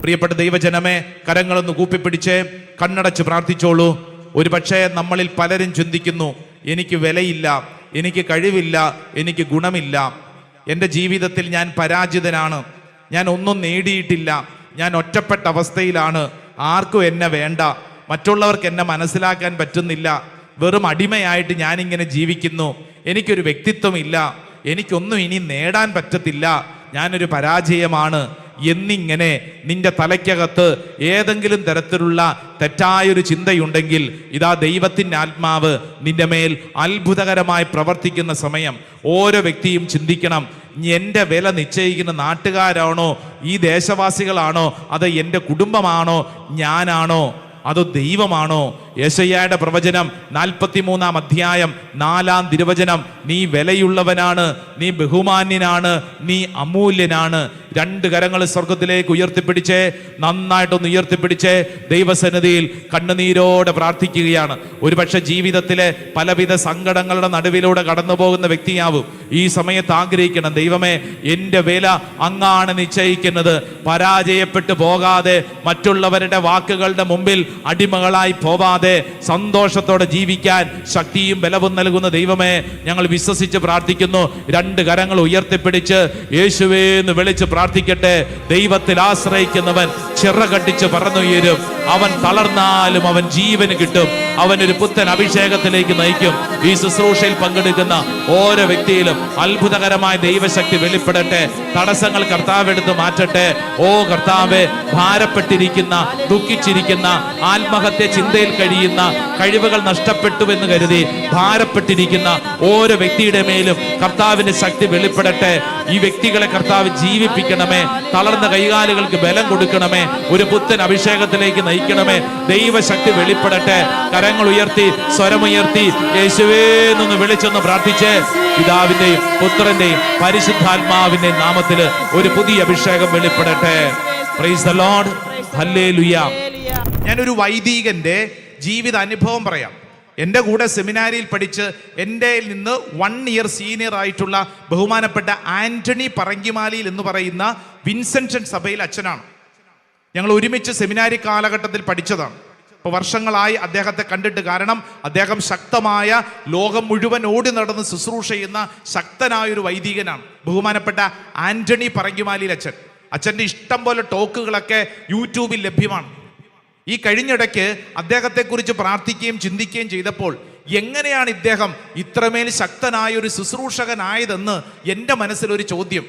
പ്രിയപ്പെട്ട ദൈവജനമേ കരങ്ങളൊന്ന് കൂപ്പിപ്പിടിച്ച് കണ്ണടച്ച് പ്രാർത്ഥിച്ചോളൂ. ഒരു പക്ഷേ നമ്മളിൽ പലരും ചിന്തിക്കുന്നു എനിക്ക് വിലയില്ല എനിക്ക് കഴിവില്ല എനിക്ക് ഗുണമില്ല. എന്റെ ജീവിതത്തിൽ ഞാൻ പരാജിതനാണ്. ഞാൻ ഒന്നും നേടിയിട്ടില്ല. ഞാൻ ഒറ്റപ്പെട്ട അവസ്ഥയിലാണ്. ആർക്കും എന്നെ വേണ്ട. മറ്റുള്ളവർക്ക് എന്നെ മനസ്സിലാക്കാൻ പറ്റുന്നില്ല. വെറും അടിമയായിട്ട് ഞാനിങ്ങനെ ജീവിക്കുന്നു. എനിക്കൊരു വ്യക്തിത്വമില്ല. എനിക്കൊന്നും ഇനി നേടാൻ പറ്റത്തില്ല. ഞാനൊരു പരാജയമാണ്. എന്നിങ്ങനെ നിന്റെ തലയ്ക്കകത്ത് ഏതെങ്കിലും തരത്തിലുള്ള തെറ്റായൊരു ചിന്തയുണ്ടെങ്കിൽ ഇതാ ദൈവത്തിന്റെ ആത്മാവ് നിന്റെ മേൽ അത്ഭുതകരമായി പ്രവർത്തിക്കുന്ന സമയം ഓരോ വ്യക്തിയും ചിന്തിക്കണം എന്റെ വില നിശ്ചയിക്കുന്ന നാട്ടുകാരാണോ? ഈ ദേശവാസികളാണോ? അത് എന്റെ കുടുംബമാണോ? ഞാനാണോ? അതോ ദൈവമാണോ? യേശയ്യയുടെ പ്രവചനം നാൽപ്പത്തി മൂന്നാം അധ്യായം നാലാം തിരുവചനം നീ വിലയുള്ളവനാണ് നീ ബഹുമാന്യനാണ് നീ അമൂല്യനാണ്. രണ്ട് കരങ്ങൾ സ്വർഗത്തിലേക്ക് ഉയർത്തിപ്പിടിച്ചേ നന്നായിട്ടൊന്ന് ഉയർത്തിപ്പിടിച്ചേ. ദൈവസന്നിധിയിൽ കണ്ണുനീരോടെ പ്രാർത്ഥിക്കുകയാണ്. ഒരുപക്ഷെ ജീവിതത്തിലെ പലവിധ സങ്കടങ്ങളുടെ നടുവിലൂടെ കടന്നു പോകുന്ന വ്യക്തിയാവും ഈ സമയത്ത് ആഗ്രഹിക്കണം ദൈവമേ എന്റെ വില അങ്ങാണ് നിശ്ചയിക്കുന്നത്. പരാജയപ്പെട്ടു പോകാതെ മറ്റുള്ളവരുടെ വാക്കുകളുടെ മുമ്പിൽ അടിമകളായി പോവാതെ സന്തോഷത്തോടെ ജീവിക്കാൻ ശക്തിയും ബലവും നൽകുന്ന ദൈവമേ ഞങ്ങൾ വിശ്വസിച്ച് പ്രാർത്ഥിക്കുന്നു. രണ്ട് കരങ്ങൾ ഉയർത്തിപ്പിടിച്ച് യേശുവേ എന്ന് വിളിച്ച് പ്രാർത്ഥിക്കട്ടെ. ദൈവത്തിൽ ആശ്രയിക്കുന്നവൻ ചിറകട്ടിച്ച് പറന്നുയരും അവൻ തളർന്നാലും അവൻ ജീവന് കിട്ടും. അവനൊരു പുത്തൻ അഭിഷേകത്തിലേക്ക് നയിക്കും. ഈ ശുശ്രൂഷയിൽ പങ്കെടുക്കുന്ന ഓരോ വ്യക്തിയിലും അത്ഭുതകരമായ ദൈവശക്തി വെളിപ്പെടട്ടെ. തടസ്സങ്ങൾ കർത്താവ് എടുത്ത് മാറ്റട്ടെ. ഓ കർത്താവെ ഭാരപ്പെട്ടിരിക്കുന്ന ദുഃഖിച്ചിരിക്കുന്ന ആത്മഹത്യ ചിന്തയിൽ കഴിയുന്ന കഴിവുകൾ നഷ്ടപ്പെട്ടു എന്ന് കരുതി ഭാരപ്പെട്ടിരിക്കുന്ന ഓരോ വ്യക്തിയുടെ മേലും കർത്താവിന്റെ ശക്തി വെളിപ്പെടട്ടെ. ഈ വ്യക്തികളെ കർത്താവ് ജീവിപ്പിക്കണമേ. തളർന്ന കൈകാലുകൾക്ക് ബലം കൊടുക്കണമേ. ഒരു പുത്തൻ അഭിഷേകത്തിലേക്ക് നയിക്കണമേ. ദൈവശക്തി വെളിപ്പെടട്ടെ. കരങ്ങൾ ഉയർത്തി സ്വരമുയർത്തി യേശുവേ നിന്ന് വിളിച്ചൊന്ന് പ്രാർത്ഥിച്ച്. പിതാവിന്റെയും പുത്രന്റെയും പരിശുദ്ധാത്മാവിന്റെ നാമത്തിൽ ഒരു പുതിയ അഭിഷേകം വെളിപ്പെടട്ടെ. പ്രൈസ് ദ ലോർഡ് ഹല്ലേലൂയ ഞാനൊരു വൈദികന്റെ ജീവിത അനുഭവം പറയാം. എന്റെ കൂടെ സെമിനാരിയിൽ പഠിച്ച് എന്റെ നിന്ന് വൺ ഇയർ സീനിയർ ആയിട്ടുള്ള ബഹുമാനപ്പെട്ട ആന്റണി പറങ്കിമാലിയിൽ എന്ന് പറയുന്ന വിൻസെൻഷൻ സഭയിൽ അച്ഛനാണ്. ഞങ്ങൾ ഒരുമിച്ച് സെമിനാരി കാലഘട്ടത്തിൽ പഠിച്ചതാണ്. ഇപ്പോൾ വർഷങ്ങളായി അദ്ദേഹത്തെ കണ്ടിട്ട് കാരണം അദ്ദേഹം ശക്തമായ ലോകം മുഴുവൻ ഓടി നടന്ന് ശുശ്രൂഷ ചെയ്യുന്ന ശക്തനായൊരു വൈദികനാണ്. ബഹുമാനപ്പെട്ട ആന്റണി പറങ്കിമാലിയിൽ അച്ഛൻ. അച്ഛന്റെ ഇഷ്ടം പോലെ ടോക്കുകളൊക്കെ യൂട്യൂബിൽ ലഭ്യമാണ്. ഈ കഴിഞ്ഞിടയ്ക്ക് അദ്ദേഹത്തെക്കുറിച്ച് പ്രാർത്ഥിക്കുകയും ചിന്തിക്കുകയും ചെയ്തപ്പോൾ എങ്ങനെയാണ് ഇദ്ദേഹം ഇത്രമേൽ ശക്തനായ ഒരു ശുശ്രൂഷകനായതെന്ന് എന്റെ മനസ്സിലൊരു ചോദ്യം.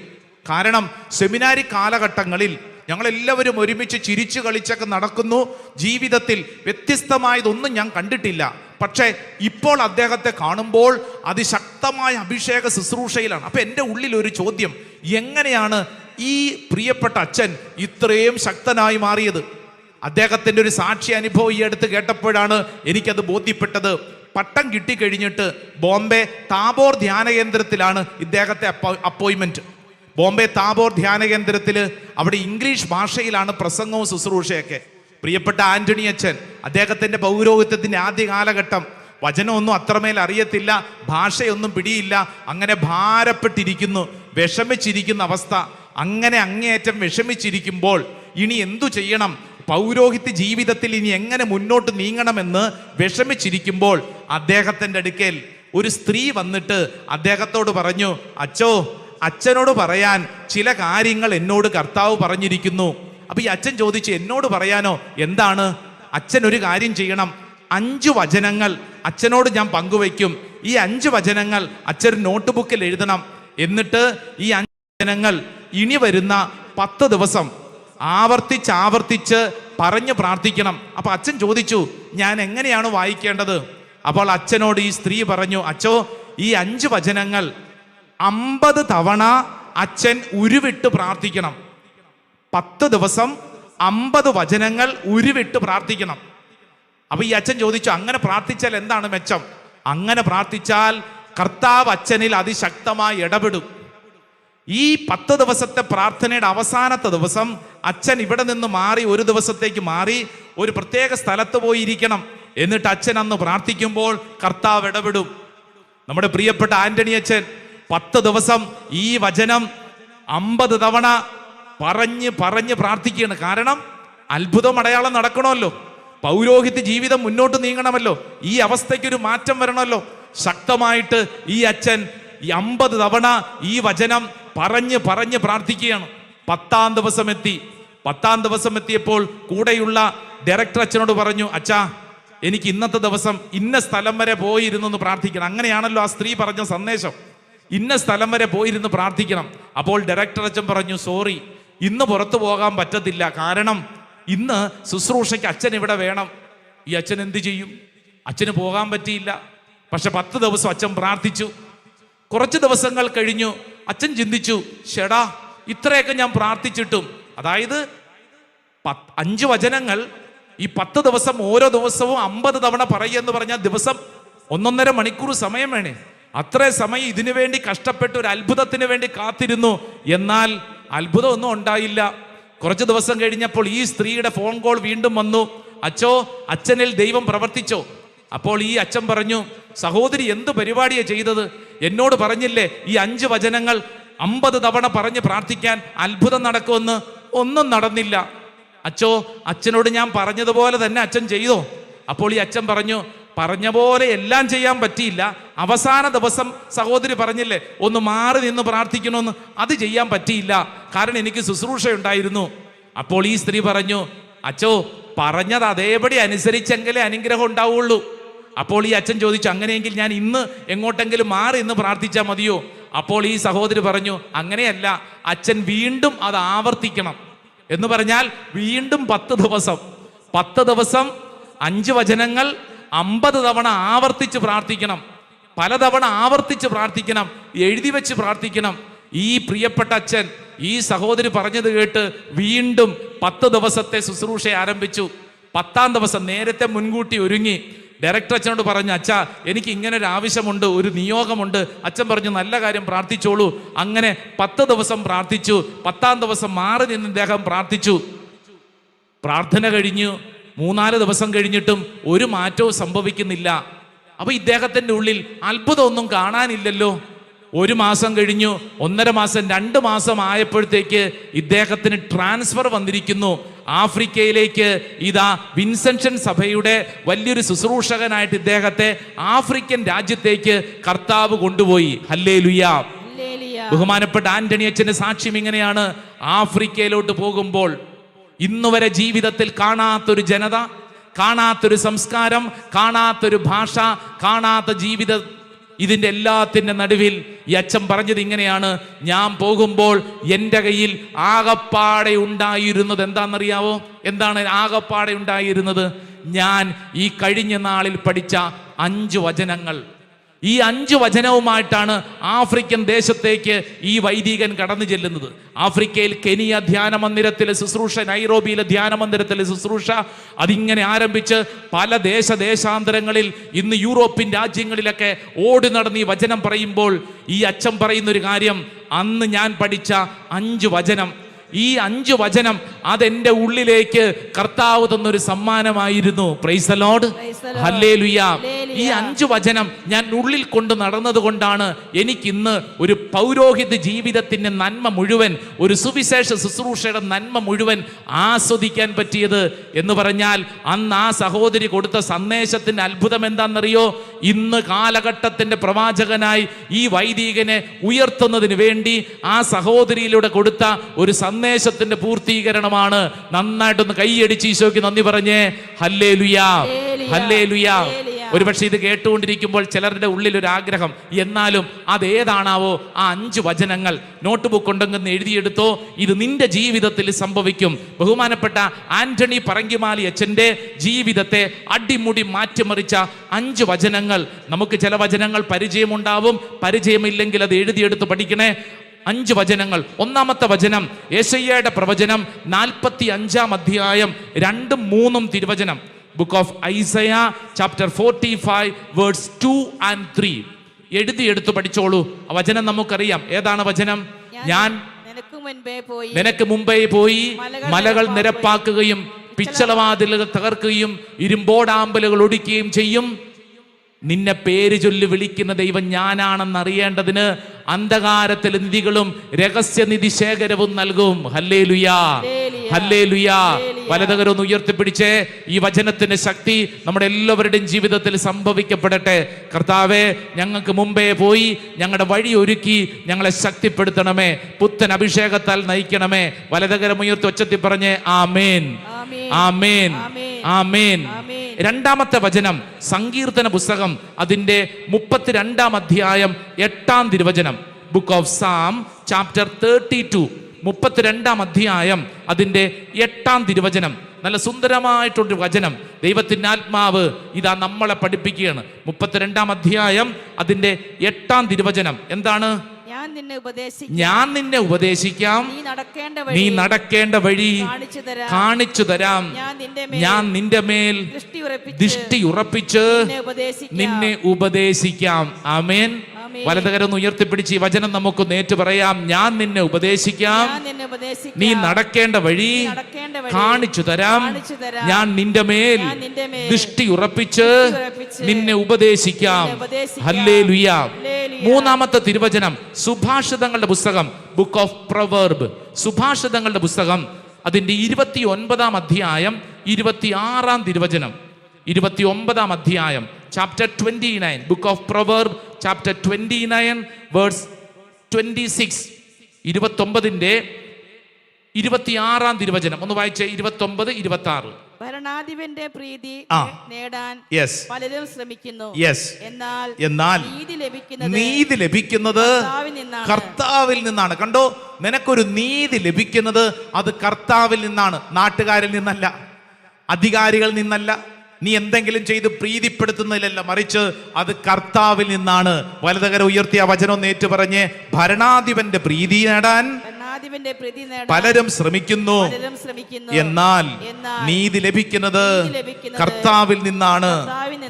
കാരണം സെമിനാരി കാലഘട്ടങ്ങളിൽ ഞങ്ങളെല്ലാവരും ഒരുമിച്ച് ചിരിച്ചു കളിച്ചൊക്കെ നടക്കുന്നു. ജീവിതത്തിൽ വ്യത്യസ്തമായതൊന്നും ഞാൻ കണ്ടിട്ടില്ല. പക്ഷേ ഇപ്പോൾ അദ്ദേഹത്തെ കാണുമ്പോൾ അതിശക്തമായ അഭിഷേക ശുശ്രൂഷയിലാണ്. അപ്പം എന്റെ ഉള്ളിൽ ഒരു ചോദ്യം എങ്ങനെയാണ് ഈ പ്രിയപ്പെട്ട അച്ഛൻ ഇത്രയും ശക്തനായി മാറിയത്? അദ്ദേഹത്തിന്റെ ഒരു സാക്ഷി അനുഭവം ഈ അടുത്ത് കേട്ടപ്പോഴാണ് എനിക്കത് ബോധ്യപ്പെട്ടത്. പട്ടം കിട്ടിക്കഴിഞ്ഞിട്ട് ബോംബെ താബോർ ധ്യാന കേന്ദ്രത്തിലാണ് ഇദ്ദേഹത്തെ അപ്പോയിൻമെന്റ് ബോംബെ താബോർ ധ്യാന കേന്ദ്രത്തിൽ അവിടെ ഇംഗ്ലീഷ് ഭാഷയിലാണ് പ്രസംഗവും ശുശ്രൂഷയൊക്കെ. പ്രിയപ്പെട്ട ആന്റണി അച്ഛൻ അദ്ദേഹത്തിന്റെ പൗരോഹിത്യത്തിന്റെ ആദ്യ കാലഘട്ടം. വചനമൊന്നും അത്രമേൽ അറിയത്തില്ല ഭാഷയൊന്നും പിടിയില്ല അങ്ങനെ ഭാരപ്പെട്ടിരിക്കുന്നു വിഷമിച്ചിരിക്കുന്ന അവസ്ഥ. അങ്ങനെ അങ്ങേയറ്റം വിഷമിച്ചിരിക്കുമ്പോൾ ഇനി എന്തു ചെയ്യണം? പൗരോഹിത്യ ജീവിതത്തിൽ ഇനി എങ്ങനെ മുന്നോട്ട് നീങ്ങണമെന്ന് വിഷമിച്ചിരിക്കുമ്പോൾ അദ്ദേഹത്തിന്റെ അടുക്കൽ ഒരു സ്ത്രീ വന്നിട്ട് അദ്ദേഹത്തോട് പറഞ്ഞു അച്ചോ അച്ഛനോട് പറയാൻ ചില കാര്യങ്ങൾ എന്നോട് കർത്താവ് പറഞ്ഞിരിക്കുന്നു. അപ്പൊ ഈ അച്ഛൻ ചോദിച്ചു എന്നോട് പറയാനോ? എന്താണ്? അച്ഛൻ ഒരു കാര്യം ചെയ്യണം. അഞ്ചു വചനങ്ങൾ അച്ഛനോട് ഞാൻ പങ്കുവയ്ക്കും. ഈ അഞ്ച് വചനങ്ങൾ അച്ഛൻ നോട്ട് ബുക്കിൽ എഴുതണം. എന്നിട്ട് ഈ അഞ്ച് വചനങ്ങൾ ഇനി വരുന്ന പത്ത് ദിവസം ആവർത്തിച്ച് ആവർത്തിച്ച് പറഞ്ഞ് പ്രാർത്ഥിക്കണം. അപ്പൊ അച്ഛൻ ചോദിച്ചു ഞാൻ എങ്ങനെയാണ് വായിക്കേണ്ടത്? അപ്പോൾ അച്ഛനോട് ഈ സ്ത്രീ പറഞ്ഞു അച്ഛോ ഈ അഞ്ച് വചനങ്ങൾ അമ്പത് തവണ അച്ഛൻ ഉരുവിട്ട് പ്രാർത്ഥിക്കണം. പത്ത് ദിവസം അമ്പത് വചനങ്ങൾ ഉരുവിട്ട് പ്രാർത്ഥിക്കണം. അപ്പൊ ഈ അച്ഛൻ ചോദിച്ചു അങ്ങനെ പ്രാർത്ഥിച്ചാൽ എന്താണ് മെച്ചം? അങ്ങനെ പ്രാർത്ഥിച്ചാൽ കർത്താവ് അച്ഛനിൽ അതിശക്തമായി ഇടപെടും. ഈ പത്ത് ദിവസത്തെ പ്രാർത്ഥനയുടെ അവസാനത്തെ ദിവസം അച്ഛൻ ഇവിടെ നിന്ന് മാറി ഒരു ദിവസത്തേക്ക് മാറി ഒരു പ്രത്യേക സ്ഥലത്ത് പോയിരിക്കണം. എന്നിട്ട് അച്ഛൻ അന്ന് പ്രാർത്ഥിക്കുമ്പോൾ കർത്താവ് ഇടപെടും. നമ്മുടെ പ്രിയപ്പെട്ട ആന്റണി അച്ഛൻ പത്ത് ദിവസം ഈ വചനം അമ്പത് തവണ പറഞ്ഞ് പറഞ്ഞ് പ്രാർത്ഥിക്കുകയാണ്. കാരണം അത്ഭുതം അടയാളം നടക്കണമല്ലോ. പൗരോഹിത്യ ജീവിതം മുന്നോട്ട് നീങ്ങണമല്ലോ. ഈ അവസ്ഥയ്ക്ക് ഒരു മാറ്റം വരണമല്ലോ. ശക്തമായിട്ട് ഈ അച്ഛൻ ഈ അമ്പത് തവണ ഈ വചനം പറഞ്ഞ് പറഞ്ഞ് പ്രാർത്ഥിക്കുകയാണ്. പത്താം ദിവസം എത്തി പത്താം ദിവസം എത്തിയപ്പോൾ കൂടെയുള്ള ഡയറക്ടർ അച്ഛനോട് പറഞ്ഞു അച്ഛാ എനിക്ക് ഇന്നത്തെ ദിവസം ഇന്ന സ്ഥലം വരെ പോയിരുന്നെന്ന് പ്രാർത്ഥിക്കണം. അങ്ങനെയാണല്ലോ ആ സ്ത്രീ പറഞ്ഞ സന്ദേശം. ഇന്ന സ്ഥലം വരെ പോയിരുന്ന് പ്രാർത്ഥിക്കണം. അപ്പോൾ ഡയറക്ടർ അച്ഛൻ പറഞ്ഞു സോറി ഇന്ന് പുറത്തു പോകാൻ പറ്റത്തില്ല. കാരണം ഇന്ന് ശുശ്രൂഷയ്ക്ക് അച്ഛൻ ഇവിടെ വേണം. ഈ അച്ഛൻ എന്ത് ചെയ്യും? അച്ഛന് പോകാൻ പറ്റിയില്ല. പക്ഷെ പത്ത് ദിവസം അച്ഛൻ പ്രാർത്ഥിച്ചു. കുറച്ച് ദിവസങ്ങൾ കഴിഞ്ഞു. അച്ഛൻ ചിന്തിച്ചു ഷെടാ ഇത്രയൊക്കെ ഞാൻ പ്രാർത്ഥിച്ചിട്ടും. അതായത് പത്ത് അഞ്ച് വചനങ്ങൾ ഈ പത്ത് ദിവസം ഓരോ ദിവസവും അമ്പത് തവണ പറയെന്ന് പറഞ്ഞാൽ ദിവസം ഒന്നൊന്നര മണിക്കൂർ സമയം വേണേ. അത്ര സമയം ഇതിനു വേണ്ടി കഷ്ടപ്പെട്ട് ഒരു അത്ഭുതത്തിന് വേണ്ടി കാത്തിരുന്നു. എന്നാൽ അത്ഭുതമൊന്നും ഉണ്ടായില്ല. കുറച്ച് ദിവസം കഴിഞ്ഞപ്പോൾ ഈ സ്ത്രീയുടെ ഫോൺ കോൾ വീണ്ടും വന്നു. അച്ചോ അച്ഛനിൽ ദൈവം പ്രവർത്തിച്ചോ? അപ്പോൾ ഈ അച്ഛൻ പറഞ്ഞു സഹോദരി എന്ത് പരിപാടിയാണ് ചെയ്തത്? എന്നോട് പറഞ്ഞില്ലേ ഈ അഞ്ച് വചനങ്ങൾ അമ്പത് തവണ പറഞ്ഞ് പ്രാർത്ഥിക്കാൻ അത്ഭുതം നടക്കുമെന്ന്? ഒന്നും നടന്നില്ല. അച്ചോ അച്ഛനോട് ഞാൻ പറഞ്ഞതുപോലെ തന്നെ അച്ഛൻ ചെയ്തോ? അപ്പോൾ ഈ അച്ഛൻ പറഞ്ഞു പറഞ്ഞ പോലെ എല്ലാം ചെയ്യാൻ പറ്റിയില്ല. അവസാന ദിവസം സഹോദരി പറഞ്ഞില്ലേ ഒന്ന് മാറി നിന്ന് പ്രാർത്ഥിക്കണമെന്ന്. അത് ചെയ്യാൻ പറ്റിയില്ല. കാരണം എനിക്ക് ശുശ്രൂഷ ഉണ്ടായിരുന്നു അപ്പോൾ ഈ സ്ത്രീ പറഞ്ഞു അച്ചോ പറഞ്ഞത് അതേപടി അനുസരിച്ചെങ്കിലേ അനുഗ്രഹം ഉണ്ടാവുള്ളൂ. അപ്പോൾ ഈ അച്ഛൻ ചോദിച്ചു അങ്ങനെയെങ്കിൽ ഞാൻ ഇന്ന് എങ്ങോട്ടെങ്കിലും മാറി ഇന്ന് പ്രാർത്ഥിച്ചാൽ മതിയോ? അപ്പോൾ ഈ സഹോദരി പറഞ്ഞു അങ്ങനെയല്ല അച്ഛൻ വീണ്ടും അത് ആവർത്തിക്കണം. എന്ന് പറഞ്ഞാൽ വീണ്ടും പത്ത് ദിവസം. പത്ത് ദിവസം അഞ്ച് വചനങ്ങൾ അമ്പത് തവണ ആവർത്തിച്ച് പ്രാർത്ഥിക്കണം. പലതവണ ആവർത്തിച്ച് പ്രാർത്ഥിക്കണം. എഴുതി വെച്ച് പ്രാർത്ഥിക്കണം. ഈ പ്രിയപ്പെട്ട അച്ഛൻ ഈ സഹോദരി പറഞ്ഞത് കേട്ട് വീണ്ടും പത്ത് ദിവസത്തെ ശുശ്രൂഷ ആരംഭിച്ചു. പത്താം ദിവസം നേരത്തെ മുൻകൂട്ടി ഒരുങ്ങി. ഡയറക്ടർ അച്ഛനോട് പറഞ്ഞു അച്ഛാ എനിക്ക് ഇങ്ങനെ ഒരു ആവശ്യമുണ്ട് ഒരു നിയോഗമുണ്ട്. അച്ഛൻ പറഞ്ഞു നല്ല കാര്യം പ്രാർത്ഥിച്ചോളൂ. അങ്ങനെ പത്ത് ദിവസം പ്രാർത്ഥിച്ചു. പത്താം ദിവസം മാറി നിന്ന് ഇദ്ദേഹം പ്രാർത്ഥിച്ചു. പ്രാർത്ഥന കഴിഞ്ഞു. മൂന്നാൽ ദിവസം കഴിഞ്ഞിട്ടും ഒരു മാറ്റവും സംഭവിക്കുന്നില്ല. അപ്പൊ ഇദ്ദേഹത്തിന്റെ ഉള്ളിൽ അത്ഭുതമൊന്നും കാണാനില്ലല്ലോ. ഒരു മാസം കഴിഞ്ഞു ഒന്നര മാസം രണ്ട് മാസം ആയപ്പോഴത്തേക്ക് ഇദ്ദേഹത്തിന് ട്രാൻസ്ഫർ വന്നിരിക്കുന്നു. ആഫ്രിക്കയിലേക്ക് ഇതാ വിൻസെൻഷൻ സഭയുടെ വലിയൊരു ശുശ്രൂഷകനായിട്ട് ഇദ്ദേഹത്തെ ആഫ്രിക്കൻ രാജ്യത്തേക്ക് കർത്താവ് കൊണ്ടുപോയി. ഹല്ലേ ലുയാ. ബഹുമാനപ്പെട്ട ആന്റണി അച്ഛന്റെ സാക്ഷ്യം ഇങ്ങനെയാണ്. ആഫ്രിക്കയിലോട്ട് പോകുമ്പോൾ ഇന്നുവരെ ജീവിതത്തിൽ കാണാത്തൊരു ജനത കാണാത്തൊരു സംസ്കാരം കാണാത്തൊരു ഭാഷ കാണാത്ത ജീവിത ഇതിന്റെ എല്ലാത്തിന്റെ നടുവിൽ ഈ അച്ഛൻ പറഞ്ഞത് ഇങ്ങനെയാണ്. ഞാൻ പോകുമ്പോൾ എന്റെ കയ്യിൽ ആകപ്പാടെ ഉണ്ടായിരുന്നത് എന്താണെന്നറിയാവോ? എന്താണ് ആകപ്പാടെ ഉണ്ടായിരുന്നത്? ഞാൻ ഈ കഴിഞ്ഞ നാളിൽ പഠിച്ച അഞ്ച് വചനങ്ങൾ. ഈ അഞ്ച് വചനവുമായിട്ടാണ് ആഫ്രിക്കൻ ദേശത്തേക്ക് ഈ വൈദികൻ കടന്നു ചെല്ലുന്നത്. ആഫ്രിക്കയിൽ കെനിയ ധ്യാന മന്ദിരത്തിലെ ശുശ്രൂഷ നൈറോബിയിലെ ധ്യാന മന്ദിരത്തിലെ ശുശ്രൂഷ അതിങ്ങനെ ആരംഭിച്ച് പല ദേശദേശാന്തരങ്ങളിൽ ഇന്ന് യൂറോപ്യൻ രാജ്യങ്ങളിലൊക്കെ ഓടി നടന്ന് ഈ വചനം പറയുമ്പോൾ ഈ അച്ഛൻ പറയുന്നൊരു കാര്യം അന്ന് ഞാൻ പഠിച്ച അഞ്ച് വചനം ഈ അഞ്ച് വചനം അതെന്റെ ഉള്ളിലേക്ക് കർത്താവ് തന്നൊരു സമ്മാനമായിരുന്നു. Praise Lord hallelujah hallelujah. ഈ അഞ്ച് വചനം ഞാൻ ഉള്ളിൽ കൊണ്ട് നടന്നത് കൊണ്ടാണ് എനിക്കിന്ന് ഒരു പൗരോഹിത ജീവിതത്തിന്റെ നന്മ മുഴുവൻ ഒരു സുവിശേഷ ശുശ്രൂഷയുടെ നന്മ മുഴുവൻ ആസ്വദിക്കാൻ പറ്റിയത് എന്ന് പറഞ്ഞാൽ അന്ന് ആ സഹോദരി കൊടുത്ത സന്ദേശത്തിന്റെ അത്ഭുതം എന്താണെന്നറിയോ? ഇന്ന് കാലഘട്ടത്തിന്റെ പ്രവാചകനായി ഈ വൈദികനെ ഉയർത്തുന്നതിന് വേണ്ടി ആ സഹോദരിയിലൂടെ കൊടുത്ത ഒരു സന്ദേശത്തിന്റെ പൂർത്തീകരണമാണ്. നന്നായിട്ടൊന്ന് കൈയടിച്ച് ഈശോയ്ക്ക് നന്ദി പറഞ്ഞേ. ഹല്ലേ ലുയാ. ഹല്ലേ ലുയാ. ഒരുപക്ഷെ ഇത് കേട്ടുകൊണ്ടിരിക്കുമ്പോൾ ചിലരുടെ ഉള്ളിൽ ഒരു ആഗ്രഹം എന്നാലും അതേതാണാവോ ആ അഞ്ച് വചനങ്ങൾ. നോട്ട് ബുക്ക് ഉണ്ടെങ്കിൽ എഴുതിയെടുത്തോ ഇത് നിന്റെ ജീവിതത്തിൽ സംഭവിക്കും. ബഹുമാനപ്പെട്ട ആന്റണി പറങ്കിമാലി അച്ഛന്റെ ജീവിതത്തെ അടിമുടി മാറ്റിമറിച്ച അഞ്ച് വചനങ്ങൾ. നമുക്ക് ചില വചനങ്ങൾ പരിചയമുണ്ടാവും. പരിചയമില്ലെങ്കിൽ അത് എഴുതിയെടുത്ത് പഠിക്കണേ. അഞ്ച് വചനങ്ങൾ. ഒന്നാമത്തെ വചനം യേശയ്യയുടെ പ്രവചനം നാൽപ്പത്തി അഞ്ചാം അധ്യായം രണ്ടും മൂന്നും തിരുവചനം. Book of Isaiah chapter forty five words two and three എഴുതി എടുത്ത് പഠിച്ചോളൂ. ആ വചനം നമുക്കറിയാം. ഏതാണ് വചനം? ഞാൻ നിനക്ക് മുമ്പേ പോയി. മലകൾ നിരപ്പാക്കുകയും പിച്ചളവാതിലുകൾ തകർക്കുകയും ഇരുമ്പോടാമ്പലുകൾ ഒടിക്കുകയും ചെയ്യും. നിന്നെ പേര് ചൊല്ലി വിളിക്കുന്ന ദൈവം ഞാനാണെന്ന് അറിയേണ്ടതിന് അന്ധകാരത്തിൽ നിധികളും രഹസ്യ നിധി ശേഖരവും നൽകും. ഹല്ലേ ലുയാ. ഹല്ലേ ലുയാ. വലതകരൊന്ന് ഉയർത്തിപ്പിടിച്ച് ഈ വചനത്തിന്റെ ശക്തി നമ്മുടെ എല്ലാവരുടെയും ജീവിതത്തിൽ സംഭവിക്കപ്പെടട്ടെ. കർത്താവെ ഞങ്ങൾക്ക് മുമ്പേ പോയി ഞങ്ങളുടെ വഴി ഒരുക്കി ഞങ്ങളെ ശക്തിപ്പെടുത്തണമേ. പുത്തൻ അഭിഷേകത്താൽ നയിക്കണമേ. വലതകരം ഉയർത്തി ഒച്ചത്തി പറഞ്ഞ് ആ ആമേൻ. ആമേൻ. ആമേൻ. രണ്ടാമത്തെ വചനം സങ്കീർത്തന പുസ്തകം അതിന്റെ മുപ്പത്തിരണ്ടാം അധ്യായം എട്ടാം തിരുവചനം. Book of Psalm chapter thirty two മുപ്പത്തിരണ്ടാം അധ്യായം അതിന്റെ എട്ടാം തിരുവചനം. നല്ല സുന്ദരമായിട്ടൊരു വചനം. ദൈവത്തിന്റെ ആത്മാവ് ഇതാ നമ്മളെ പഠിപ്പിക്കുകയാണ്. മുപ്പത്തിരണ്ടാം അധ്യായം അതിന്റെ എട്ടാം തിരുവചനം. എന്താണ്? ഞാൻ നിന്നെ ഉപദേശിക്കാം. ഞാൻ നിന്നെ ഉപദേശിക്കാം. നീ നടക്കേണ്ട വഴി നടക്കേണ്ട വഴി കാണിച്ചു തരാം. ഞാൻ നിന്റെ മേൽ ദൃഷ്ടി ഉറപ്പിച്ച് നിന്നെ ഉപദേശിക്കാം. ആമേൻ. വലതുകരം ഉയർത്തിപ്പിടിച്ച് ഈ വചനം നമുക്ക് നേറ്റു പറയാം. ഞാൻ നിന്നെ ഉപദേശിക്കാം. നീ നടക്കേണ്ട വഴി കാണിച്ചു തരാം. ഞാൻ നിന്റെ മേൽ ദൃഷ്ടി ഉറപ്പിച്ച് നിന്നെ ഉപദേശിക്കാം. ഹല്ലേ ലുയാ. മൂന്നാമത്തെ തിരുവചനം സുഭാഷിതങ്ങളുടെ പുസ്തകം ബുക്ക് ഓഫ് പ്രവേർബ് സുഭാഷിതങ്ങളുടെ പുസ്തകം അതിന്റെ ഇരുപത്തി ഒൻപതാം അധ്യായം ഇരുപത്തി ആറാം തിരുവചനം. ഇരുപത്തി ഒമ്പതാം അധ്യായം chapter twenty nine book of proverb chapter twenty nine words twenty six ഇരുപത്തി ഒമ്പതിന്റെ ഇരുപത്തിയാറാം തിരുവചനം. ഒന്ന് വായിച്ച ഇരുപത്തി ഒമ്പത് ഇരുപത്തി ആറ് ഭരണാധിപന്റെ പ്രീതി നേടാൻ യെസ് പലരും ശ്രമിക്കുന്നു. യെസ് എന്നാൽ എന്നാൽ നീതി ലഭിക്കുന്നത് നീതി ലഭിക്കുന്നത് കർത്താവിൽ നിന്നാണ്. കർത്താവിൽ നിന്നാണ്. കണ്ടോ? നിനക്കൊരു നീതി ലഭിക്കുന്നത് അത് കർത്താവിൽ നിന്നാണ്. നാട്ടുകാരിൽ നിന്നല്ല. അധികാരികളിൽ നിന്നല്ല. നീ എന്തെങ്കിലും ചെയ്ത് പ്രീതിപ്പെടുത്തുന്നതിലല്ല മറിച്ച് അത് കർത്താവിൽ നിന്നാണ്. വലതകര ഉയർത്തിയ വചനം നേറ്റു പറഞ്ഞ് ഭരണാധിപന്റെ പ്രീതി നേടാൻ പലരും ശ്രമിക്കുന്നു. എന്നാൽ നീതി ലഭിക്കുന്നത് കർത്താവിൽ നിന്നാണ്.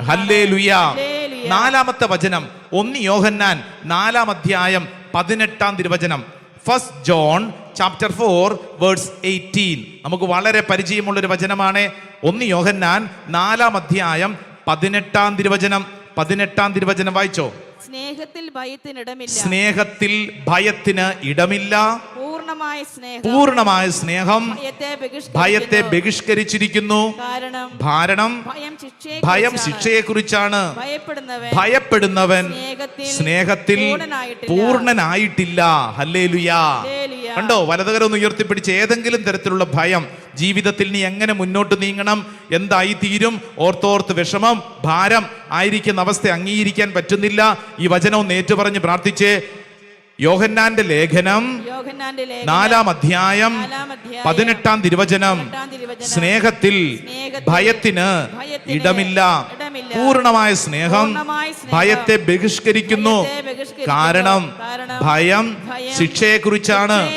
ഹല്ലേ ലുയ ഹല്ലേലൂയ. നാലാമത്തെ വചനം ഒന്ന് യോഹന്നാൻ നാലാം അധ്യായം പതിനെട്ടാം തിരുവചനം. First John chapter four words eighteen നമുക്ക് വളരെ പരിചയമുള്ള ഒരു വചനമാണ്. ഒന്ന് യോഹന്നാൻ നാലാം അധ്യായം പതിനെട്ടാം തിരുവചനം. പതിനെട്ടാം തിരുവചനം വായിച്ചോ? സ്നേഹത്തിൽ ഭയത്തിന് ഇടമില്ല സ്നേഹത്തിൽ ഭയത്തിന് ഇടമില്ല. പൂർണമായ സ്നേഹം. പൂർണമായ സ്നേഹം. ഭയത്തെ ബഹിഷ്കരിച്ചിരിക്കുന്നു. കാരണം ഭയം ശിക്ഷയെ കുറിച്ചാണ്. ഭയപ്പെടുന്നവൻ സ്നേഹത്തിൽ പൂർണനായിട്ടില്ല. ഹല്ലേലുയാ. കണ്ടോ? വലതുകരം ഉയർത്തിപ്പിടിച്ച് ഏതെങ്കിലും തരത്തിലുള്ള ഭയം ജീവിതത്തിൽ നീ എങ്ങനെ മുന്നോട്ട് നീങ്ങണം? എന്തായി തീരും ഓർത്തോർത്ത് വിഷമം ഭാരം ആയിരിക്കുന്ന അവസ്ഥ അംഗീകരിക്കാൻ പറ്റുന്നില്ല. ഈ വചനവും നേറ്റുപറഞ്ഞ് പ്രാർത്ഥിച്ച്. യോഹന്നാന്റെ ലേഖനം നാലാം അധ്യായം പതിനെട്ടാം തിരുവചനം. സ്നേഹത്തിൽ ഭയത്തിന് ഇടമില്ല. പൂർണമായ പൂർണമായ സ്നേഹം. ഭയത്തെ ബഹിഷ്കരിക്കുന്നു. കാരണം ഭയം ശിക്ഷയെ ശിക്ഷയെക്കുറിച്ചാണ്.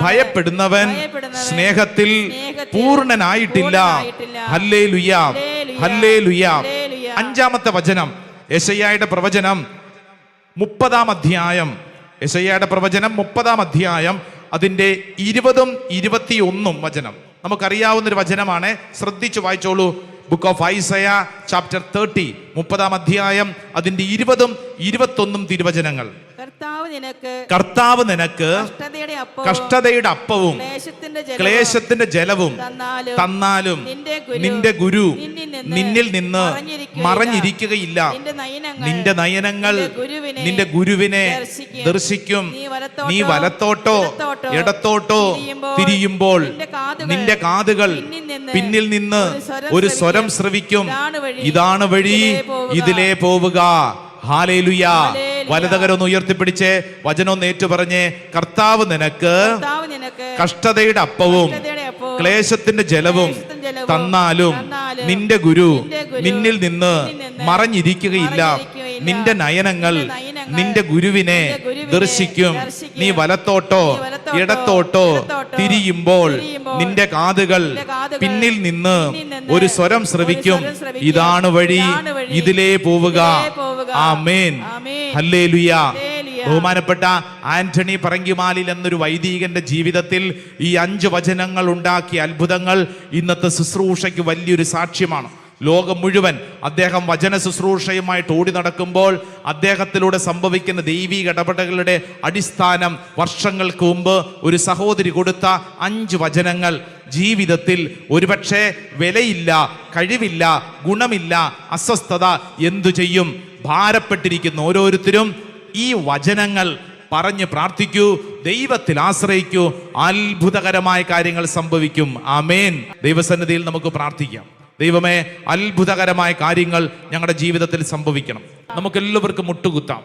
ഭയപ്പെടുന്നവൻ സ്നേഹത്തിൽ പൂർണനായിട്ടില്ല. പൂർണനായിട്ടില്ല. ഹല്ലേ ലുയാം. ഹല്ലേ ലുയാം. അഞ്ചാമത്തെ വചനം യശയ്യായുടെ പ്രവചനം മുപ്പതാം അധ്യായം. യശയ്യായുടെ പ്രവചനം മുപ്പതാം അധ്യായം അതിന്റെ ഇരുപതും ഇരുപത്തിയൊന്നും വചനം. നമുക്കറിയാവുന്ന ഒരു വചനമാണ് ശ്രദ്ധിച്ചു വായിച്ചോളൂ. Book of Isaiah chapter thirty മുപ്പതാം അധ്യായം അതിന്റെ ഇരുപതും ഇരുപത്തൊന്നും തിരുവചനങ്ങൾ. കർത്താവ് നിനക്ക് കർത്താവ് നിനക്ക് കഷ്ടതയുടെ അപ്പവും ക്ലേശത്തിന്റെ ജലവും തന്നാലും നിന്റെ ഗുരു നിന്നിൽ നിന്ന് മറഞ്ഞിരിക്കുകയില്ല. നിന്റെ നയനങ്ങൾ നിന്റെ ഗുരുവിനെ ദർശിക്കും. നീ വലത്തോട്ടോ, ഇടത്തോട്ടോ, തിരിയുമ്പോൾ നിന്റെ കാതുകൾ പിന്നിൽ നിന്ന് ഒരു സ്വരം ശ്രവിക്കും. ഇതാണ് വഴി. ഇതിലേ പോവുക. ഹാലേലുയാ. വലതകരൊന്ന് ഉയർത്തിപ്പിടിച്ച് വചനം നേറ്റു പറഞ്ഞ് കർത്താവ് നിനക്ക് കഷ്ടതയുടെ അപ്പവും ക്ലേശത്തിന്റെ ജലവും തന്നാലും നിന്റെ ഗുരു നിന്നിൽ നിന്ന് മറഞ്ഞിരിക്കുകയില്ല. നിന്റെ നയനങ്ങൾ നിന്റെ ഗുരുവിനെ ദർശിക്കും. നീ വലത്തോട്ടോ ഇടത്തോട്ടോ തിരിയുമ്പോൾ നിന്റെ കാതുകൾ പിന്നിൽ നിന്ന് ഒരു സ്വരം ശ്രവിക്കും. ഇതാണ് വഴി. ഇതിലേ പോവുക. ബഹുമാനപ്പെട്ട ആന്റണി പറങ്കിമാലിൽ എന്നൊരു വൈദികന്റെ ജീവിതത്തിൽ ഈ അഞ്ച് വചനങ്ങൾ ഉണ്ടാക്കിയ അത്ഭുതങ്ങൾ ഇന്നത്തെ ശുശ്രൂഷയ്ക്ക് വലിയൊരു സാക്ഷ്യമാണ്. ലോകം മുഴുവൻ അദ്ദേഹം വചന ശുശ്രൂഷയുമായിട്ട് ഓടി നടക്കുമ്പോൾ അദ്ദേഹത്തിലൂടെ സംഭവിക്കുന്ന ദൈവിക ഇടപെടലുകളുടെ അടിസ്ഥാനം വർഷങ്ങൾക്ക് മുമ്പ് ഒരു സഹോദരി കൊടുത്ത അഞ്ച് വചനങ്ങൾ ജീവിതത്തിൽ ഒരുപക്ഷെ വിലയില്ല കഴിവില്ല ഗുണമില്ല അസ്വസ്ഥത എന്തു ചെയ്യും? ഭാരപ്പെട്ടിരിക്കുന്ന. ഓരോരുത്തരും ഈ വചനങ്ങൾ പറഞ്ഞ് പ്രാർത്ഥിക്കൂ ദൈവത്തിൽ ആശ്രയിക്കൂ അത്ഭുതകരമായ കാര്യങ്ങൾ സംഭവിക്കും. ആമേൻ. ദൈവസന്നിധിയിൽ നമുക്ക് പ്രാർത്ഥിക്കാം. ദൈവമേ അത്ഭുതകരമായ കാര്യങ്ങൾ ഞങ്ങളുടെ ജീവിതത്തിൽ സംഭവിക്കണം. നമുക്ക് എല്ലാവർക്കും മുട്ടുകുത്താം.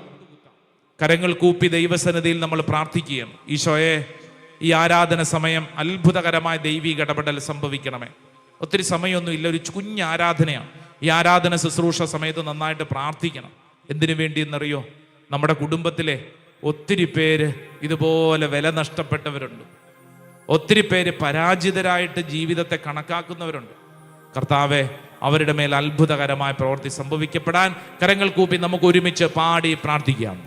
കരങ്ങൾ കൂപ്പി ദൈവസന്നിധിയിൽ നമ്മൾ പ്രാർത്ഥിക്കുകയാണ്. ഈശോയെ ഈ ആരാധന സമയം അത്ഭുതകരമായ ദൈവിക ഇടപെടൽ സംഭവിക്കണമേ. ഒത്തിരി സമയമൊന്നും ഇല്ല ഒരു കുഞ്ഞ് ആരാധനയാണ്. ഈ ആരാധന ശുശ്രൂഷ സമയത്ത് നന്നായിട്ട് പ്രാർത്ഥിക്കണം. എന്തിനു വേണ്ടി എന്നറിയോ? നമ്മുടെ കുടുംബത്തിലെ ഒത്തിരി പേര് ഇതുപോലെ വില നഷ്ടപ്പെട്ടവരുണ്ട്. ഒത്തിരി പേര് പരാജിതരായിട്ട് ജീവിതത്തെ കണക്കാക്കുന്നവരുണ്ട്. കർത്താവെ അവരുടെ മേൽ അത്ഭുതകരമായ പ്രവൃത്തി സംഭവിക്കപ്പെടാൻ കരങ്ങൾ കൂപ്പി നമുക്ക് ഒരുമിച്ച് പാടി പ്രാർത്ഥിക്കാം.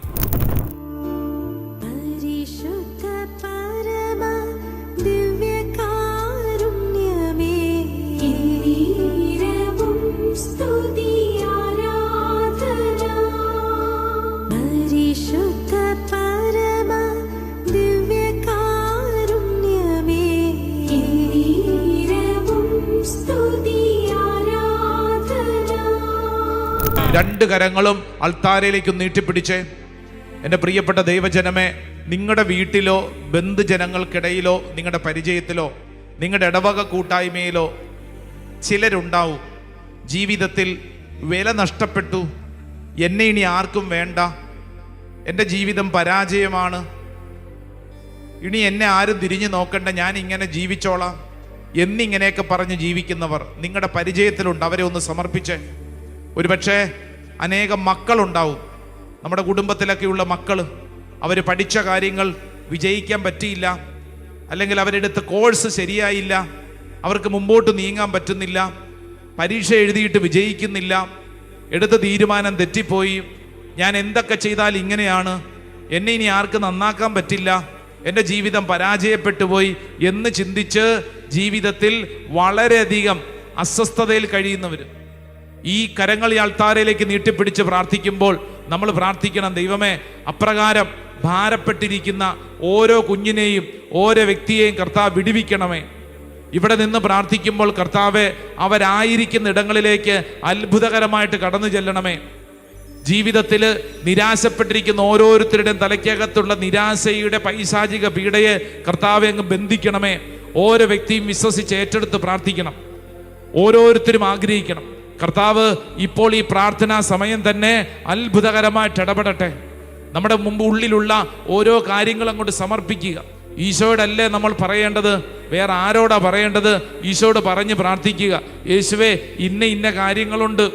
രണ്ട് കരങ്ങളും അൾത്താരയിലേക്ക് നീട്ടിപ്പിടിച്ച് എന്റെ പ്രിയപ്പെട്ട ദൈവജനമേ നിങ്ങളുടെ വീട്ടിലോ ബന്ധുജനങ്ങൾക്കിടയിലോ നിങ്ങളുടെ പരിചയത്തിലോ നിങ്ങളുടെ ഇടവക കൂട്ടായ്മയിലോ ചിലരുണ്ടാവും. ജീവിതത്തിൽ വില നഷ്ടപ്പെട്ടു. എന്നെ ഇനി ആർക്കും വേണ്ട. എന്റെ ജീവിതം പരാജയമാണ്. ഇനി എന്നെ ആരും തിരിഞ്ഞു നോക്കണ്ട. ഞാൻ ഇങ്ങനെ ജീവിച്ചോളാം. എന്നിങ്ങനെയൊക്കെ പറഞ്ഞ് ജീവിക്കുന്നവർ നിങ്ങളുടെ പരിചയത്തിലുണ്ട്. അവരെ ഒന്ന് സമർപ്പിച്ചേ. ഒരുപക്ഷെ അനേകം മക്കളുണ്ടാവും. നമ്മുടെ കുടുംബത്തിലൊക്കെയുള്ള മക്കൾ അവർ പഠിച്ച കാര്യങ്ങൾ വിജയിക്കാൻ പറ്റിയില്ല. അല്ലെങ്കിൽ അവരെടുത്ത കോഴ്സ് ശരിയായില്ല. അവർക്ക് മുമ്പോട്ട് നീങ്ങാൻ പറ്റുന്നില്ല. പരീക്ഷ എഴുതിയിട്ട് വിജയിക്കുന്നില്ല. എടുത്ത തീരുമാനം തെറ്റിപ്പോയി. ഞാൻ എന്തൊക്കെ ചെയ്താൽ ഇങ്ങനെയാണ്? എന്നെ ഇനി ആർക്ക് നന്നാക്കാൻ പറ്റില്ല? എന്റെ ജീവിതം പരാജയപ്പെട്ടു പോയി എന്ന് ചിന്തിച്ച് ജീവിതത്തിൽ വളരെയധികം അസ്വസ്ഥതയിൽ കഴിയുന്നവർ ഈ കരങ്ങൾ ഈ അൾത്താരയിലേക്ക് നീട്ടിപ്പിടിച്ച് പ്രാർത്ഥിക്കുമ്പോൾ നമ്മൾ പ്രാർത്ഥിക്കണം ദൈവമേ അപ്രകാരം ഭാരപ്പെട്ടിരിക്കുന്ന ഓരോ കുഞ്ഞിനെയും ഓരോ വ്യക്തിയെയും കർത്താവ് വിടിവിക്കണമേ. ഇവിടെ നിന്ന് പ്രാർത്ഥിക്കുമ്പോൾ കർത്താവെ അവരായിരിക്കുന്ന ഇടങ്ങളിലേക്ക് അത്ഭുതകരമായിട്ട് കടന്നു ചെല്ലണമേ. ജീവിതത്തിൽ നിരാശപ്പെട്ടിരിക്കുന്ന ഓരോരുത്തരുടെയും തലയ്ക്കകത്തുള്ള നിരാശയുടെ പൈശാചിക പീഡയെ കർത്താവെ അങ്ങ് ബന്ധിക്കണമേ. ഓരോ വ്യക്തിയും വിശ്വസിച്ച് ഏറ്റെടുത്ത് പ്രാർത്ഥിക്കണം. ഓരോരുത്തരും ആഗ്രഹിക്കണം. കർത്താവ് ഇപ്പോൾ ഈ പ്രാർത്ഥനാ സമയം തന്നെ അത്ഭുതകരമായിട്ട് ഇടപെടട്ടെ. നമ്മുടെ മുമ്പ് ഉള്ളിലുള്ള ഓരോ കാര്യങ്ങളും അങ്ങോട്ട് സമർപ്പിക്കുക. ഈശോയോടല്ലേ നമ്മൾ പറയേണ്ടത്? വേറെ ആരോടാ പറയേണ്ടത്? ഈശോയോട് പറഞ്ഞ് പ്രാർത്ഥിക്കുക. യേശുവേ ഇന്ന ഇന്ന കാര്യങ്ങളുണ്ട്.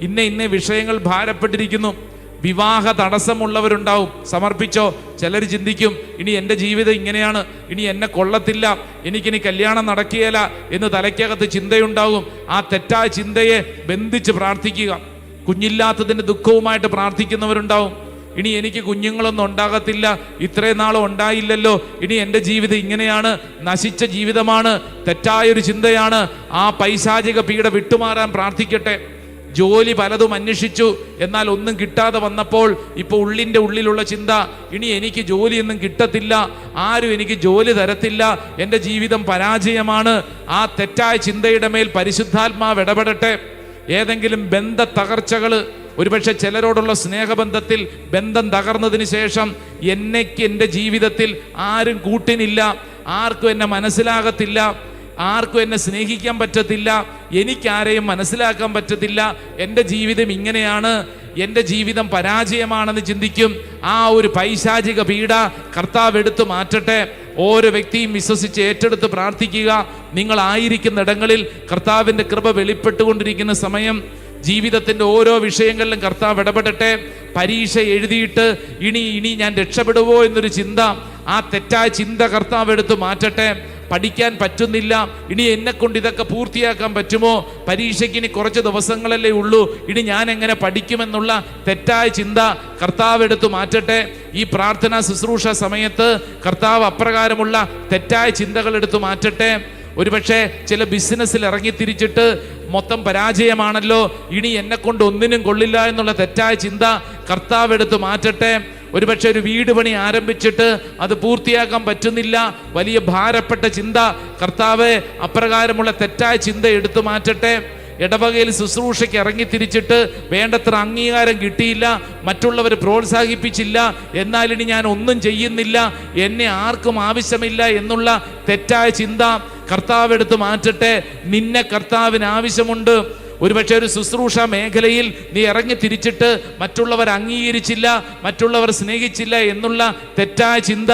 ഇന്ന ഇന്ന വിഷയങ്ങൾ ഭാരപ്പെട്ടിരിക്കുന്നു. വിവാഹ തടസ്സമുള്ളവരുണ്ടാവും. സമർപ്പിച്ചോ? ചിലർ ചിന്തിക്കും ഇനി എന്റെ ജീവിതം ഇങ്ങനെയാണ്. ഇനി എന്നെ കൊള്ളത്തില്ല. എനിക്കിനി കല്യാണം നടക്കുകയില്ല. എന്ന് തലയ്ക്കകത്ത് ചിന്തയുണ്ടാകും. ആ തെറ്റായ ചിന്തയെ ബന്ധിച്ച് പ്രാർത്ഥിക്കുക. കുഞ്ഞില്ലാത്തതിന്റെ ദുഃഖവുമായിട്ട് പ്രാർത്ഥിക്കുന്നവരുണ്ടാവും. ഇനി എനിക്ക് കുഞ്ഞുങ്ങളൊന്നും ഉണ്ടാകത്തില്ല. ഇത്രയും നാളും ഉണ്ടായില്ലല്ലോ. ഇനി എന്റെ ജീവിതം ഇങ്ങനെയാണ്. നശിച്ച ജീവിതമാണ്. തെറ്റായൊരു ചിന്തയാണ്. ആ പൈശാചിക പീഡ വിട്ടുമാറാൻ പ്രാർത്ഥിക്കട്ടെ. ജോലി പലതും അന്വേഷിച്ചു. എന്നാൽ ഒന്നും കിട്ടാതെ വന്നപ്പോൾ ഇപ്പോൾ ഉള്ളിന്റെ ഉള്ളിലുള്ള ചിന്ത ഇനി എനിക്ക് ജോലിയൊന്നും കിട്ടത്തില്ല ആരും എനിക്ക് ജോലി തരത്തില്ല എന്റെ ജീവിതം പരാജയമാണ്. ആ തെറ്റായ ചിന്തയുടെ മേൽ പരിശുദ്ധാത്മാവ് ഇടപെടട്ടെ. ഏതെങ്കിലും ബന്ധ തകർച്ചകൾ ഒരുപക്ഷെ ചിലരോടുള്ള സ്നേഹബന്ധത്തിൽ ബന്ധം തകർന്നതിന് ശേഷം എന്നെക്ക് എന്റെ ജീവിതത്തിൽ ആരും കൂട്ടിനില്ല ആർക്കും എന്നെ മനസ്സിലാകത്തില്ല ആർക്കും എന്നെ സ്നേഹിക്കാൻ പറ്റത്തില്ല എനിക്കാരെയും മനസ്സിലാക്കാൻ പറ്റത്തില്ല. എന്റെ ജീവിതം ഇങ്ങനെയാണ് എന്റെ ജീവിതം പരാജയമാണെന്ന് ചിന്തിക്കും. ആ ഒരു പൈശാചിക പീഡ കർത്താവ് എടുത്തു മാറ്റട്ടെ. ഓരോ വ്യക്തിയും വിശ്വസിച്ച് ഏറ്റെടുത്ത് പ്രാർത്ഥിക്കുക. നിങ്ങളായിരിക്കുന്ന ഇടങ്ങളിൽ കർത്താവിന്റെ കൃപ വെളിപ്പെട്ടുകൊണ്ടിരിക്കുന്ന സമയം ജീവിതത്തിന്റെ ഓരോ വിഷയങ്ങളിലും കർത്താവ് ഇടപെടട്ടെ. പരീക്ഷ എഴുതിയിട്ട് ഇനി ഇനി ഞാൻ രക്ഷപ്പെടുവോ എന്നൊരു ചിന്ത ആ തെറ്റായ ചിന്ത കർത്താവ് എടുത്ത് മാറ്റട്ടെ. പഠിക്കാൻ പറ്റുന്നില്ല. ഇനി എന്നെ കൊണ്ട് ഇതൊക്കെ പൂർത്തിയാക്കാൻ പറ്റുമോ? പരീക്ഷയ്ക്ക് ഇനി കുറച്ച് ദിവസങ്ങളല്ലേ ഉള്ളൂ. ഇനി ഞാൻ എങ്ങനെ പഠിക്കുമെന്നുള്ള തെറ്റായ ചിന്ത കർത്താവ് എടുത്തു മാറ്റട്ടെ. ഈ പ്രാർത്ഥന ശുശ്രൂഷ സമയത്ത് കർത്താവ് അപ്രകാരമുള്ള തെറ്റായ ചിന്തകൾ എടുത്തു മാറ്റട്ടെ. ഒരുപക്ഷെ ചില ബിസിനസ്സിൽ ഇറങ്ങി തിരിച്ചിട്ട് മൊത്തം പരാജയമാണല്ലോ. ഇനി എന്നെ കൊണ്ട് ഒന്നിനും കൊള്ളില്ല എന്നുള്ള തെറ്റായ ചിന്ത കർത്താവ് എടുത്തു മാറ്റട്ടെ. ഒരുപക്ഷെ ഒരു വീട് പണി ആരംഭിച്ചിട്ട് അത് പൂർത്തിയാക്കാൻ പറ്റുന്നില്ല. വലിയ ഭാരപ്പെട്ട ചിന്ത. കർത്താവ് അപ്രകാരമുള്ള തെറ്റായ ചിന്ത എടുത്തു മാറ്റട്ടെ. ഇടവകയിൽ ശുശ്രൂഷയ്ക്ക് ഇറങ്ങി തിരിച്ചിട്ട് വേണ്ടത്ര അംഗീകാരം കിട്ടിയില്ല. മറ്റുള്ളവർ പ്രോത്സാഹിപ്പിച്ചില്ല. എന്നാലിനി ഞാൻ ഒന്നും ചെയ്യുന്നില്ല. എന്നെ ആർക്കും ആവശ്യമില്ല എന്നുള്ള തെറ്റായ ചിന്ത കർത്താവ് എടുത്ത് മാറ്റട്ടെ. നിന്നെ കർത്താവിന് ആവശ്യമുണ്ട്. ഒരുപക്ഷെ ഒരു ശുശ്രൂഷ മേഖലയിൽ നീ ഇറങ്ങി തിരിച്ചിട്ട് മറ്റുള്ളവർ അംഗീകരിച്ചില്ല മറ്റുള്ളവർ സ്നേഹിച്ചില്ല എന്നുള്ള തെറ്റായ ചിന്ത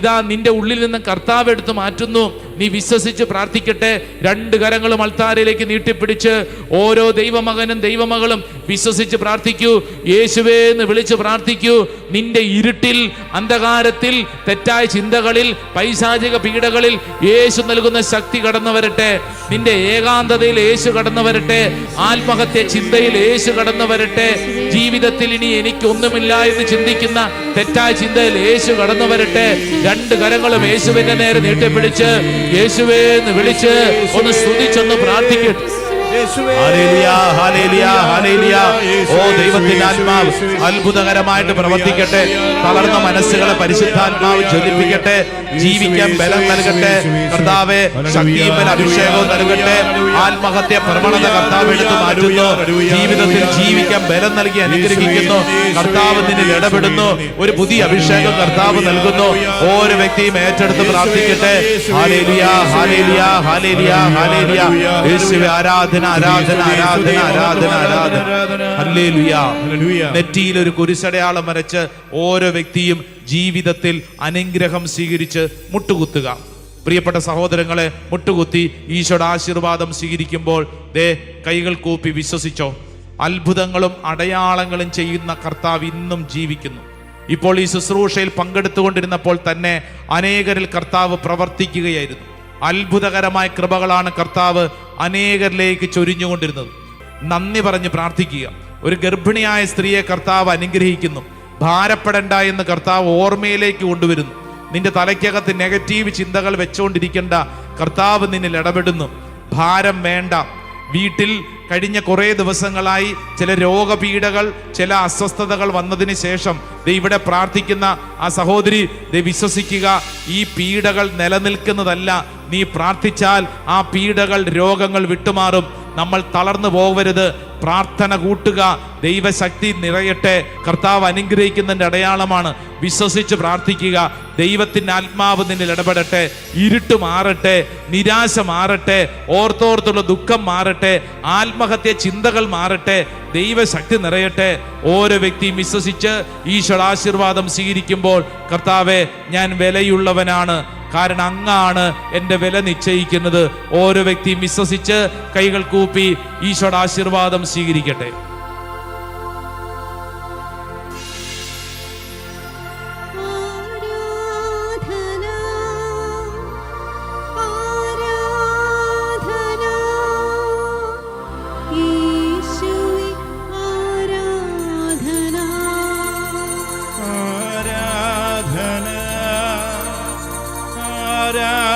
ഇതാ നിന്റെ ഉള്ളിൽ നിന്ന് കർത്താവ് എടുത്ത് മാറ്റുന്നു. നീ വിശ്വസിച്ച് പ്രാർത്ഥിക്കട്ടെ. രണ്ട് കരങ്ങളും അൾത്താരയിലേക്ക് നീട്ടിപ്പിടിച്ച് ഓരോ ദൈവമകനും ദൈവമകളും വിശ്വസിച്ച് പ്രാർത്ഥിക്കൂ. യേശുവേ എന്ന് വിളിച്ച് പ്രാർത്ഥിക്കൂ. നിന്റെ ഇരുട്ടിൽ അന്ധകാരത്തിൽ തെറ്റായ ചിന്തകളിൽ പൈശാചിക പീഡകളിൽ യേശു നൽകുന്ന ശക്തി കടന്നു വരട്ടെ. നിന്റെ ഏകാന്തതയിൽ യേശു കടന്നു വരട്ടെ. ആത്മഹത്യ ചിന്തയിൽ യേശു കടന്നു വരട്ടെ. ജീവിതത്തിൽ ഇനി എനിക്കൊന്നുമില്ല എന്ന് ചിന്തിക്കുന്ന തെറ്റായ ചിന്തയിൽ യേശു കടന്നു വരട്ടെ. രണ്ട് കരങ്ങളും യേശുവിന്റെ നേരെ നീട്ടിപ്പിടിച്ച് യേശുവേ എന്ന് വിളിച്ച് ഒന്ന് സ്തുതിച്ചൊന്ന് പ്രാർത്ഥിക്കട്ടെ. ഓ ദൈവത്തിന്റെ ആത്മാവ് അത്ഭുതകരമായിട്ട് പ്രവർത്തിക്കട്ടെ. തളർന്ന മനസ്സുകളെ പരിശുദ്ധാത്മാവ് ജ്വലിപ്പിക്കട്ടെ. ജീവിക്കാൻ ബലം നൽകട്ടെ. കർത്താവെ ശക്തിയും അഭിഷേകവും നൽകട്ടെ. ആത്മഹത്യ പ്രവണത കർത്താവ് എടുത്തു മാറ്റുന്നു. ജീവിതത്തിൽ ജീവിക്കാൻ ബലം നൽകി അനുഗ്രഹിക്കുന്നു. കർത്താവ് നിന്നിൽ ഇടപെടുന്നു. ഒരു പുതിയ അഭിഷേകം കർത്താവ് നൽകുന്നു. ഓരോ വ്യക്തിയും ഏറ്റെടുത്ത് പ്രാർത്ഥിക്കട്ടെ. ഹാലേലിയ ഹാലേലിയ ഹാലേലിയ ഹാലേലിയ യേശുവേ ആരാധന ആരാധന ആരാധന ആരാധന ആരാധന നെറ്റിയിൽ ഒരു കുരിശടയാളം വരച്ച് ഓരോ വ്യക്തിയും ജീവിതത്തിൽ അനുഗ്രഹം സ്വീകരിച്ച് മുട്ടുകുത്തുക. പ്രിയപ്പെട്ട സഹോദരങ്ങളെ മുട്ടുകുത്തി ഈശോയുടെ ആശീർവാദം സ്വീകരിക്കുമ്പോൾ ദേ കൈകൾ കൂപ്പി വിശ്വസിച്ചോ. അത്ഭുതങ്ങളും അടയാളങ്ങളും ചെയ്യുന്ന കർത്താവ് ഇന്നും ജീവിക്കുന്നു. ഇപ്പോൾ ഈ ശുശ്രൂഷയിൽ പങ്കെടുത്തുകൊണ്ടിരുന്നപ്പോൾ തന്നെ അനേകരിൽ കർത്താവ് പ്രവർത്തിക്കുകയായിരുന്നു. അത്ഭുതകരമായ കൃപകളാണ് കർത്താവ് അനേകരിലേക്ക് ചൊരിഞ്ഞുകൊണ്ടിരുന്നത്. നന്ദി പറഞ്ഞ് പ്രാർത്ഥിക്കുക. ഒരു ഗർഭിണിയായ സ്ത്രീയെ കർത്താവ് അനുഗ്രഹിക്കുന്നു. ഭാരപ്പെടണ്ട എന്ന് കർത്താവ് ഓർമ്മയിലേക്ക് കൊണ്ടുവരുന്നു. നിന്റെ തലയ്ക്കകത്ത് നെഗറ്റീവ് ചിന്തകൾ വെച്ചുകൊണ്ടിരിക്കേണ്ട കർത്താവ് നിന്നിൽ ഇടപെടുന്നു. ഭാരം വേണ്ട. വീട്ടിൽ കഴിഞ്ഞ കുറേ ദിവസങ്ങളായി ചില രോഗപീഠകൾ ചില അസ്വസ്ഥതകൾ വന്നതിന് ശേഷം ദേ ഇവിടെ പ്രാർത്ഥിക്കുന്ന ആ സഹോദരി ദേ വിശ്വസിക്കുക ഈ പീഡകൾ നിലനിൽക്കുന്നതല്ല. നീ പ്രാർത്ഥിച്ചാൽ ആ പീഡകൾ രോഗങ്ങൾ വിട്ടുമാറും. നമ്മൾ തളർന്നു പോകരുത്. പ്രാർത്ഥന കൂട്ടുക. ദൈവശക്തി നിറയട്ടെ. കർത്താവ് അനുഗ്രഹിക്കുന്നതിന്റെ അടയാളമാണ്. വിശ്വസിച്ച് പ്രാർത്ഥിക്കുക. ദൈവത്തിന്റെ ആത്മാവ് നിന്നിൽ ഇടപെടട്ടെ. ഇരുട്ട് മാറട്ടെ. നിരാശ മാറട്ടെ. ഓർത്തോർത്തുള്ള ദുഃഖം മാറട്ടെ. ആത്മഹത്യ ചിന്തകൾ മാറട്ടെ. ദൈവശക്തി നിറയട്ടെ. ഓരോ വ്യക്തിയും വിശ്വസിച്ച് ഈശ്വരാശീർവാദം സ്വീകരിക്കുമ്പോൾ കർത്താവെ ഞാൻ വിലയുള്ളവനാണ്. കാരണം അങ്ങാണ് എന്റെ വില നിശ്ചയിക്കുന്നത്. ഓരോ വ്യക്തിയും വിശ്വസിച്ച് കൈകൾ കൂപ്പി ഈശോയുടെ ആശീർവാദം സ്വീകരിക്കട്ടെ. ആരാധന